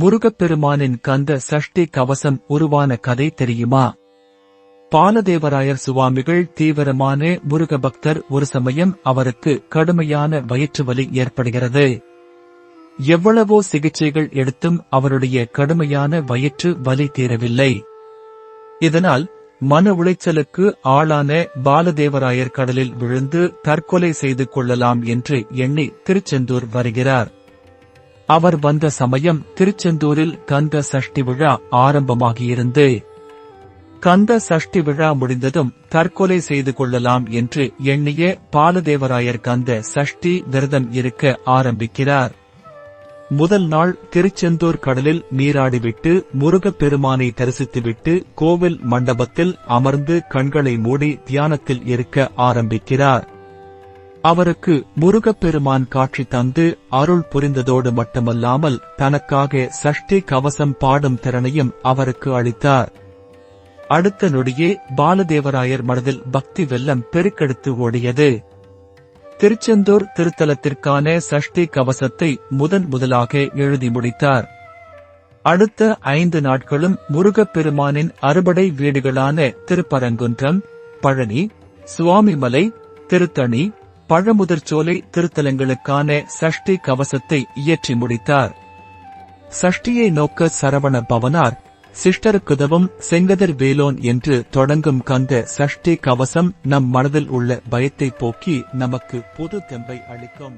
முருகப்பெருமானின் கந்த சஷ்டி கவசம் உருவான கதை தெரியுமா? பாலதேவராயர் சுவாமிகள் தீவிரமான முருக பக்தர் ஒரு சமயம் அவருக்கு கடுமையான வயிற்று வலி ஏற்படுகிறது. எவ்வளவோ சிகிச்சைகள் எடுத்தும் அவருடைய கடுமையான வயிற்று வலி தீரவில்லை. இதனால் மன உளைச்சலுக்கு ஆளான பாலதேவராயர் கடலில் விழுந்து தற்கொலை செய்து கொள்ளலாம் என்று எண்ணி திருச்செந்தூர் வருகிறார். அவர் வந்த சமயம் திருச்செந்தூரில் கந்த சஷ்டி விழா ஆரம்பமாகியிருந்து. கந்த சஷ்டி விழா முடிந்ததும் தற்கொலை செய்து கொள்ளலாம் என்று எண்ணிய பாலதேவராயர் கந்த சஷ்டி விரதம் இருக்க ஆரம்பிக்கிறார். முதல் நாள் திருச்செந்தூர் கடலில் நீராடிவிட்டு முருகப் பெருமானை தரிசித்துவிட்டு கோவில் மண்டபத்தில் அமர்ந்து கண்களை மூடி தியானத்தில் இருக்க ஆரம்பிக்கிறார். அவருக்கு முருகப்பெருமான் காட்சி தந்து அருள் புரிந்ததோடு மட்டுமல்லாமல் தனக்காக சஷ்டி கவசம் பாடும் திறனையும் அவருக்கு அளித்தார். அடுத்த நொடியே பாலதேவராயர் மனதில் பக்தி வெள்ளம் பெருக்கெடுத்து ஓடியது. திருச்செந்தூர் திருத்தலத்திற்கான சஷ்டி கவசத்தை முதன் முதலாக எழுதி முடித்தார். அடுத்த ஐந்து நாட்களும் முருகப்பெருமானின் அறுபடை வீடுகளான திருப்பரங்குன்றம் பழனி சுவாமிமலை திருத்தணி பழமுதிர்ச்சோலை திருத்தலங்களுக்கான சஷ்டி கவசத்தை இயற்றி முடித்தார். சஷ்டியை நோக்க சரவண பவனார் சிஷ்டருக்குதவும் செங்கதர் வேலோன் என்று தொடங்கும் கந்த சஷ்டி கவசம் நம் மனதில் உள்ள பயத்தை போக்கி நமக்கு புது தெம்பை அளிக்கும்.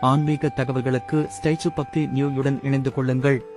ஆன்மீக தகவல்களுக்கு ஸ்டைச்சு பக்தி நியூயுடன் இணைந்து கொள்ளுங்கள்.